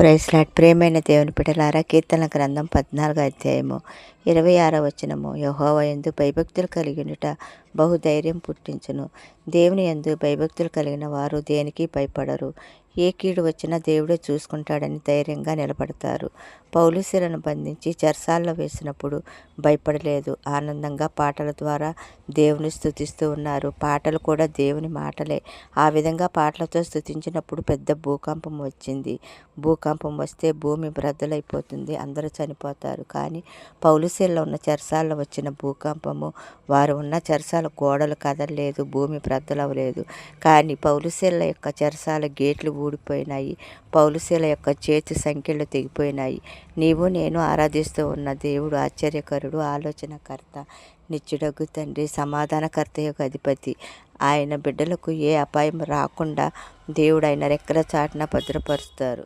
ప్రైస్లాట్ ప్రేమైన దేవుని పిటలారా కీర్తన గ్రంథం పద్నాలుగు అధ్యాయము ఇరవై ఆరో వచనము. యహోవ ఎందు భయభక్తులు కలిగినట బహుధైర్యం పుట్టించును. దేవుని ఎందు భయభక్తులు కలిగిన వారు దేనికి భయపడరు? ఏ కీడు వచ్చినా దేవుడే చూసుకుంటాడని ధైర్యంగా నిలబడతారు. పౌలుసీలను బంధించి చెరసాల్లో వేసినప్పుడు భయపడలేదు. ఆనందంగా పాటల ద్వారా దేవుని స్థుతిస్తూ ఉన్నారు. పాటలు కూడా దేవుని మాటలే. ఆ విధంగా పాటలతో స్థుతించినప్పుడు పెద్ద భూకంపం వచ్చింది. భూకంపం వస్తే భూమి బ్రద్దలైపోతుంది. అందరూ చనిపోతారు. కానీ పౌలుసీల్లో ఉన్న చెరసాల్లో వచ్చిన భూకంపము వారు ఉన్న చెరసాల గోడలు కదలలేదు. భూమి బ్రద్దలవ్వలేదు. కానీ పౌలుసీల యొక్క చెరసాల గేట్లు ఊడిపోయినాయి. పౌలుశీల యొక్క చేతి సంఖ్యలు తెగిపోయినాయి. నీవు నేను ఆరాధిస్తూ ఉన్న దేవుడు ఆశ్చర్యకరుడు ఆలోచనకర్త నిత్యుడగు తండ్రి సమాధానకర్త యొక్క అధిపతి. ఆయన బిడ్డలకు ఏ అపాయం రాకుండా దేవుడు ఆయన రెక్కల చాటున భద్రపరుస్తారు.